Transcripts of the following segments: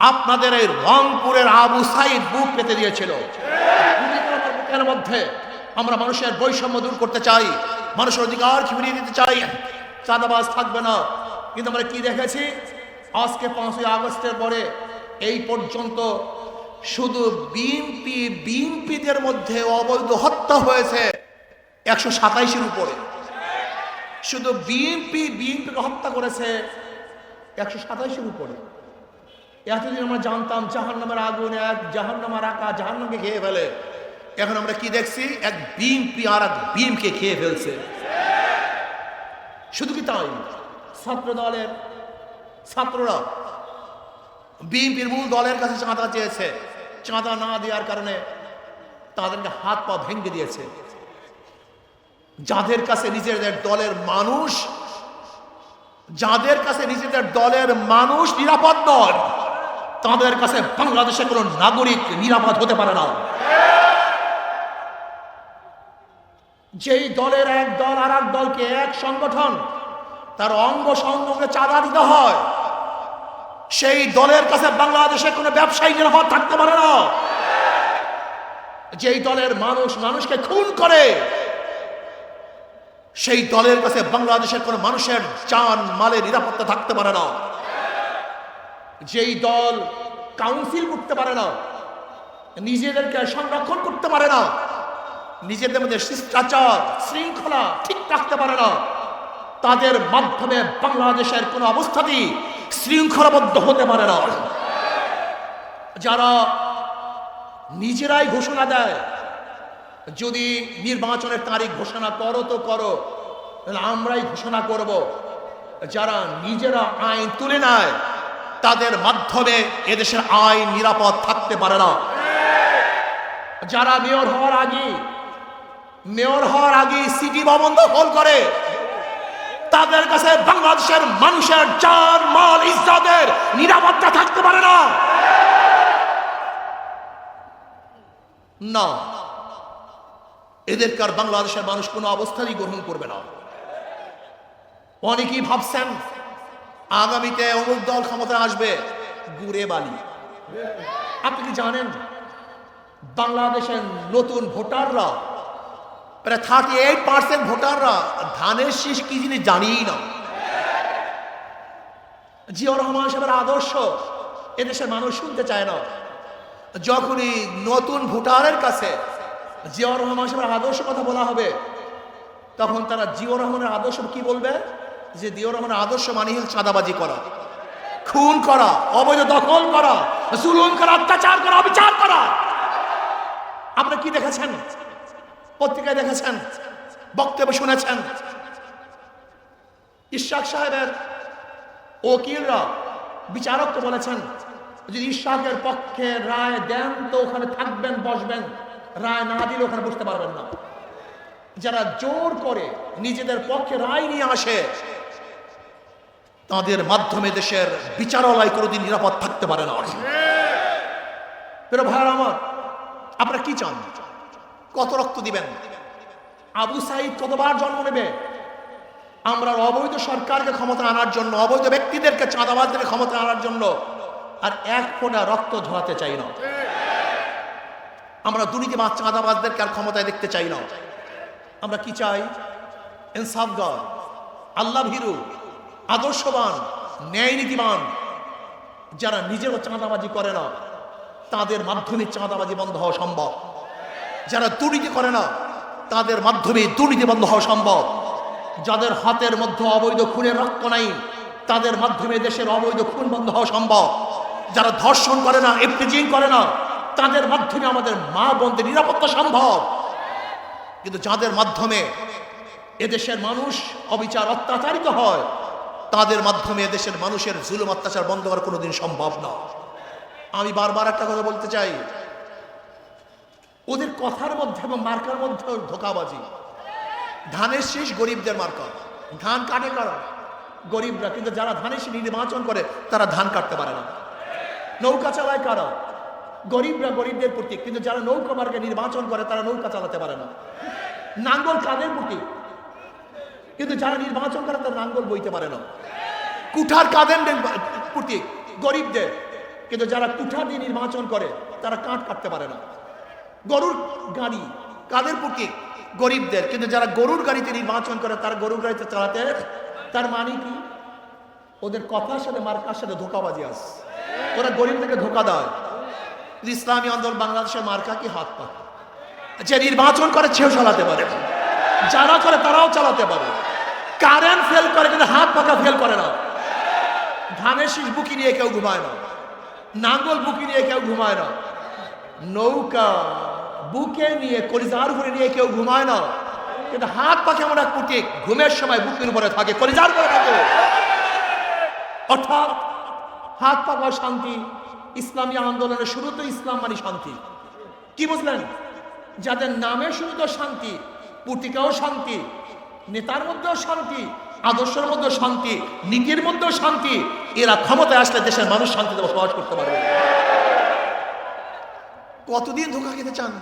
আপনাদের এই রংপুরের আবু সাইদ বুক পেতে দিয়েছিল। মধ্যে আমরা মানুষের বৈষম্য দূর করতে চাই, মানুষের অধিকার ফিরিয়ে দিতে চাই। চাঁদাবাজ থাকবে না। কিন্তু আমরা কি দেখেছি? আজকে পাঁচই আগস্টের পরে এই পর্যন্ত শুধু বিএনপি, বিএনপিদের মধ্যে অবৈধ হত্যা হয়েছে একশো সাতাইশের উপরে। শুধু বিএনপি, বিএনপিকে হত্যা করেছে একশো সাতাইশের উপরে। এতদিন আমরা জানতাম জাহান নামের আগুন এক জাহান নামার আঁকা জাহান নামকে খেয়ে ফেলে। এখন আমরা কি দেখছি? এক বিএনপি আর এক বিএমকে খেয়ে ফেলছে। শুধু কি তাই? ছাত্র দলের ছাত্ররা বিএনপির মূল দলের কাছে চাঁদা চেয়েছে। চাঁদা না দেওয়ার কারণে তাদেরকে হাত পা ভেঙে দিয়েছে। যাদের কাছে নিজেদের দলের মানুষ, যাদের কাছে নিজেদের দলের মানুষ নিরাপদ নয়। তাদের কাছে বাংলাদেশে কোনো নাগরিক নিরাপদ হতে পারে না। যেই দলের এক দল আর এক দলকে এক সংগঠন, তার অঙ্গ সংগঠনকে চাঁদা দিতে হয়, সেই দলের কাছে বাংলাদেশে কোনো ব্যবসায়ী নিরাপদ থাকতে পারে না। যেই দলের মানুষ মানুষকে খুন করে, সেই দলের কাছে বাংলাদেশের কোনো মানুষের চান মালের নিরাপত্তা থাকতে পারে না। যেই দল কাউন্সিল করতে পারে না। নিজেদেরকে সংরক্ষণ করতে পারে না। নিজেদের মধ্যে শিষ্টাচার, শৃঙ্খলা ঠিক রাখতে পারে না। তাদের মাধ্যমে বাংলাদেশের কোনো অবস্থাতেই শৃঙ্খলাবদ্ধ হতে পারে না। যারা নিজেরাই ঘোষণা দেয়, যদি নির্বাচনের তারিখ ঘোষণা করো তো করো আমরাই ঘোষণা করব। যারা নিজেরা আইন তুলে নেয় তাদের মাধ্যমে এদেশের আইন নিরাপদ থাকতে পারে না। যারা মেয়র হওয়ার আগে, মেয়র হওয়ার আগে সিটি ভবন দখল করে, তাদের কাছে বাংলাদেশের মানুষের জান মাল ইজ্জতের নিরাপত্তা থাকতে পারে না। না, এদেরকে আর বাংলাদেশের মানুষ কোনো অবস্থাতেই গ্রহণ করবে না। অনেকেই ভাবছেন আগামীতে অমুক দল ক্ষমতায় আসবে, গুড়ে বালি। আপনি কি জানেন, বাংলাদেশের নতুন ভোটাররা, প্রায় থার্টি এইট পার্সেন্ট ভোটাররা ধানের শীষ কি জিনিস জানিই না। জিয়াউর রহমান সাহেবের আদর্শ, এদেশের মানুষ শুনতে চায় না। যখনই নতুন ভোটারের কাছে জিয়াউর রহমান সাহেবের আদর্শ কথা বলা হবে, তখন তারা জিয়াউর রহমানের আদর্শ কি বলবে? যে জিয়াউর রহমানের আদর্শ মানে হচ্ছে চাঁদাবাজি করা। খুন করা, অবৈধ দখল করা, জুলুম করা, অত্যাচার করা, অবিচার করা। আপনি কি দেখেছেন? পত্রিকায় দেখেছেন? বক্তব্য শুনেছেন? ইশাক সাহেবের ওকিলরা বিচারক তো বলেছেন, যদি ইশাকের পক্ষে রায় দেন, তো ওখানে থাকবেন, বসবেন। রায় না দিলে ওখানে বসতে পারবেন না। যারা জোর করে নিজেদের পক্ষে রায় নিয়ে আসে তাদের মাধ্যমে দেশের বিচারালয় কোনোদিন নিরাপদ থাকতে পারে না ভাইয়ার আমার, আপনারা কি চান? কত রক্ত দিবেন? আবু সাইদ কতবার জন্ম নেবে? আমরা অবৈধ সরকারকে ক্ষমতা আনার জন্য, অবৈধ ব্যক্তিদেরকে চাঁদাবাজদের ক্ষমতা আনার জন্য আর এক ফোঁটা রক্ত ধোয়াতে চাই না। আমরা দুর্নীতিবাদ চাঁদাবাজদেরকে আর ক্ষমতায় দেখতে চাই না। আমরা কি চাই? ইনসাফগার আল্লাহ ভীরু আদর্শবান ন্যায় নীতিবান যারা নিজেরও চাঁদাবাজি করে না, তাদের মাধ্যমে চাঁদাবাজি বন্ধ হওয়া সম্ভব। যারা দুর্নীতি করে না, তাদের মাধ্যমে দুর্নীতি বন্ধ হওয়া সম্ভব। যাদের হাতের মধ্যে অবৈধ খুনের রক্ত নাই, তাদের মাধ্যমে দেশের অবৈধ খুন বন্ধ হওয়া সম্ভব। যারা ধর্ষণ করে না এফটিজিং করে না, তাদের মাধ্যমে আমাদের মা বোনদের নিরাপত্তা সম্ভব। কিন্তু যাদের মাধ্যমে এদেশের মানুষ অবিচার অত্যাচারিত হয় তাদের মাধ্যমে এদেশের মানুষের জুলুম, অত্যাচার বন্ধ করা কোনোদিন সম্ভব না। আমি বারবার একটা কথা বলতে চাই। ওদের কথার মধ্যে এবং মার্কার মধ্যে ধোকাবাজি। ধানের শেষ গরিবদের মার্কা। ধান কাটে কারা? গরিবরা। কিন্তু যারা ধানের শীষ নির্বাচন করে, তারা ধান কাটতে পারে না। নৌকা চালায় কারা? গরিবরা গরিবদের প্রতীক। কিন্তু যারা নৌকা মার্গে নির্বাচন করে, তারা নৌকা চালাতে পারে না। নাঙ্গল কাদের প্রতীক? কিন্তু যারা নির্বাচন করে, তারা নাঙ্গল বইতে পারে না। কুঠার কাদের প্রতীক গরিবদের। কিন্তু যারা কুঠা দিয়ে নির্বাচন করে, তারা কাঠ কাটতে পারে না। গরুর গাড়ি কাদের প্রতীক গরিবদের। কিন্তু যারা গরুর গাড়িতে নির্বাচন করে, তারা গরুর গাড়িতে চালাতে, তার মানে কি? ওদের কথার সাথে, মার্কার সাথে ধোকাবাজি আছে। ওরা গরিবদেরকে ধোকা দেয়। ইসলামী আন্দোলন বাংলাদেশের মার্কা কি? হাত পা। যে নির্বাচন করে, সেও চালাতে পারে। যারা করে, তারাও চালাতে পারে। কারেন্ট ফেল করে, কিন্তু হাত পাকা ফেল করে না। ধানের শীষ বুকি নিয়ে কেউ ঘুমায় না। নাঙ্গল বুকি নিয়ে কেউ ঘুমায় না। নৌকা বুকে নিয়ে, কলিজার উপরে নিয়ে কেউ ঘুমায় না। কিন্তু হাত পা কেমন এক প্রতীক? ঘুমের সময় বুকের উপরে থাকে, কলিজার উপরে থাকে। অর্থাৎ হাত পা শান্তি, ইসলামী আন্দোলনের শুরুতে ইসলাম মানে শান্তি। কি বুঝলেন? যাদের নামে শুরু তো শান্তি, পুটিকাও শান্তি, নেতার মধ্যেও শান্তি আদর্শের মধ্যেও শান্তি নীতির মধ্যেও শান্তি এরা ক্ষমতায় আসলে দেশের মানুষ শান্তিতে বসবাস করতে পারবে। কতদিন ধোকা খেতে চান?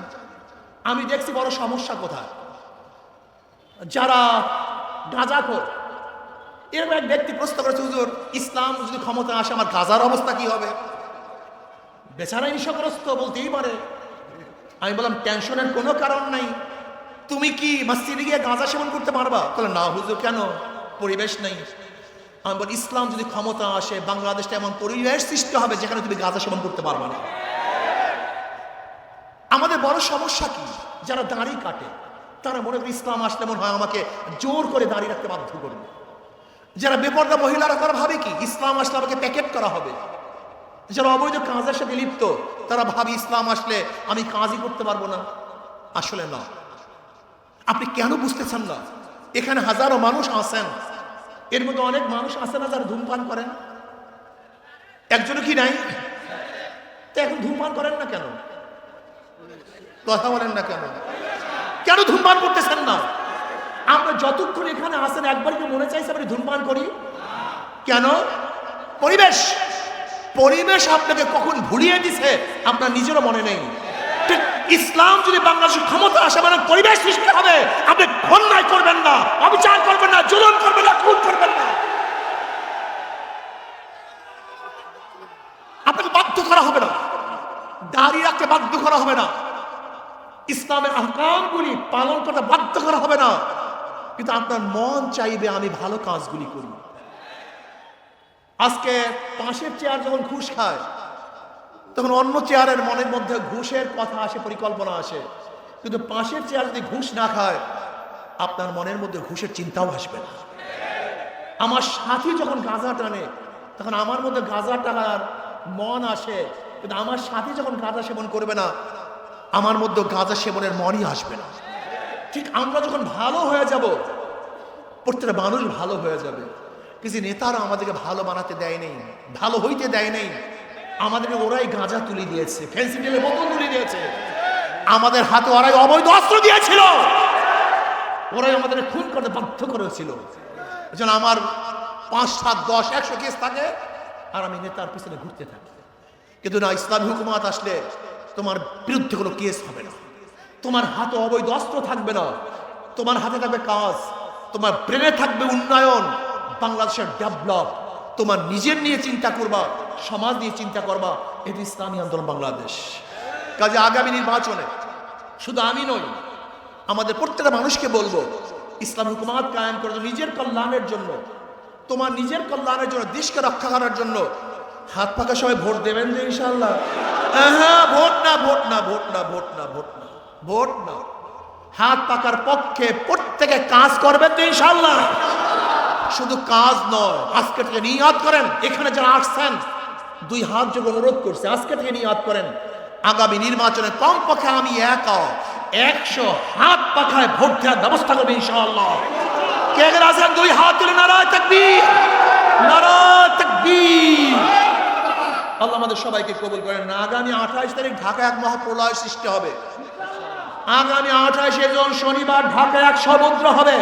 আমি দেখছি বড় সমস্যা কোথায়। যারা গাঁজাখোর এরকম এক ব্যক্তি প্রশ্ন করেছে হুজুর ইসলাম যদি ক্ষমতা আসে আমার গাজার অবস্থা কি হবে? বেচারা নিশাগ্রস্ত বলতেই পারে। আমি বললাম টেনশনের কোনো কারণ নাই। তুমি কি মসজিদে গিয়ে গাঁজা সেবন করতে পারবা? তাহলে না হুজুর কেন? পরিবেশ নেই। আমি বলি, ইসলাম যদি ক্ষমতা আসে, বাংলাদেশটা এমন পরিবেশ সৃষ্টি হবে যেখানে তুমি গাঁজা সেবন করতে পারবা না। আমাদের বড় সমস্যা কি? যারা দাড়ি কাটে, তারা মনে করে ইসলাম আসলে মনে হয় আমাকে জোর করে দাঁড়িয়ে রাখতে বাধ্য করবে। যারা বেপর্দা মহিলারা তারা ভাবে কি? ইসলাম আসলে আমাকে প্যাকেট করা হবে। যারা অবৈধ কাজের সাথে লিপ্ত, তারা ভাবে ইসলাম আসলে আমি কাজই করতে পারব না। আসলে না। আপনি কেন বুঝতেছেন না? এখানে হাজারো মানুষ আছেন। এর মধ্যে অনেক মানুষ আছেন না যারা ধূমপান করেন? একজনও কি নাই? তো এখন ধূমপান করেন না কেন? কথা বলেন না কেন? কেন ধূমপান করতেছেন না? আমরা যতক্ষণ এখানে আসেন একবার কি মনে চাইছে আপনি ধূমপান করি? কেন? পরিবেশ। পরিবেশ আপনাকে কখন ভুলিয়ে দিছে, আপনার নিজেরও মনে নেই। ইসলাম যদি বাংলাদেশের ক্ষমতা আসে মানে পরিবেশ সৃষ্টি হবে, আপনি অন্যায় করবেন না, অবিচার করবেন না, জুলুম করবেন না, খুন করবেন না। আপনাকে বাধ্য করা হবে না। দাঁড়িয়ে রাখতে বাধ্য করা হবে না। ইসলামের আহকামগুলি পালন করতে বাধ্য করা হবে না। কিন্তু আপনার মন চাইবে, আমি ভালো কাজগুলি করি। আজকে পাশের চেয়ার যখন ঘুষ খায় তখন অন্য চেয়ারের মনের মধ্যে ঘুষের কথা আসে, পরিকল্পনা আসে। কিন্তু পাশের চেয়ার যদি ঘুষ না খায়, আপনার মনের মধ্যে ঘুষের চিন্তাও আসবে না। আমার সাথী যখন গাঁজা টানে, তখন আমার মধ্যে গাঁজা টানার মন আসে। কিন্তু আমার সাথী যখন গাঁজা সেবন করবে না, আমার মধ্যে গাঁজা সেবনের মনই আসবে না। ঠিক আমরা যখন ভালো হয়ে যাব, প্রত্যেকটা মানুষ ভালো হয়ে যাবে। কিছু নেতারা আমাদেরকে ভালো বানাতে দেয় নেই, ভালো হইতে দেয় নেই। আমাদেরকে ওরাই গাঁজা তুলে দিয়েছে ফেন্সিডিলের বোতল তুলে দিয়েছে। আমাদের হাতে ওরাই অবৈধ অস্ত্র দিয়েছিল। ওরাই আমাদের খুন করতে বাধ্য করেছিল। যেন আমার পাঁচ, সাত, দশ, একশো কেস থাকে আর আমি নেতার পিছনে ঘুরতে থাকি। কিন্তু না, ইসলামী হুকুমাত আসলে তোমার বিরুদ্ধে কোনো কেস হবে না। তোমার হাতে অবৈধ অস্ত্র থাকবে না। তোমার হাতে থাকবে কাজ। তোমার ব্রেনে থাকবে উন্নয়ন। বাংলাদেশের ডেভেলপ। তোমার নিজের নিয়ে চিন্তা করবা। সমাজ নিয়ে চিন্তা করবা, এটি ইসলামী আন্দোলন বাংলাদেশ। কাজে আগামী নির্বাচনে শুধু আমি নই, আমাদের প্রত্যেকটা মানুষকে বলব, ইসলাম হুকুমাত কায়েম করে নিজের কল্যাণের জন্য, তোমার নিজের কল্যাণের জন্য, দেশকে রক্ষা করার জন্য হাত পাকা সবাই ভোট দেবেন যে ইনশাল্লাহ হ্যাঁ ভোট না ভোট না ভোট না ভোট না ভোট না ভোট না। হাত পাকার পক্ষে প্রত্যেকে কাজ করবেন তো ইনশাল্লাহ শুধু কাজ নয়, আজকে থেকে নিয়াদ করেন, এখানে যারা আসছেন দুই হাত যোগ অনুরোধ করছে। আজকে থেকে নিয়াদ করেন। আগামী নির্বাচনে কমপক্ষে আমি একা একশো হাত পাখায় ভোট দেওয়ার ব্যবস্থা করবে ইনশাআল্লাহ। কে আছেন? দুই হাত তুলে নারায় তাকবীর। নারায় তাকবীর। আল্লাহ আমাদের সবাইকে কবুল করেন আগামী আঠাইশ তারিখ ঢাকা এক মহাপ্রলয় সৃষ্টি হবে। আগামী আঠাইশে জন শনিবার ঢাকা এক সমুদ্র হবে।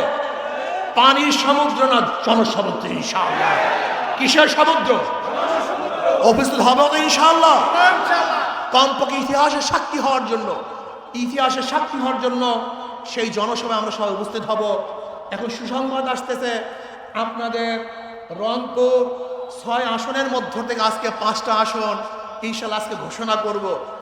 পানির সমুদ্র না জনসমুদ্র ইনশাআল্লাহ। কিসের সমুদ্র? উপস্থিত হবে তো ইনশাল্লাহ কমপক্ষে ইতিহাসের সাক্ষী হওয়ার জন্য ইতিহাসের সাক্ষী হওয়ার জন্য সেই জনসভায় আমরা সবাই উপস্থিত হব। এখন সুসংবাদ আসতেছে আপনাদের রংপুর ছয় আসনের মধ্য থেকে আজকে পাঁচটা আসন ইনশাল্লাহ আজকে ঘোষণা করব।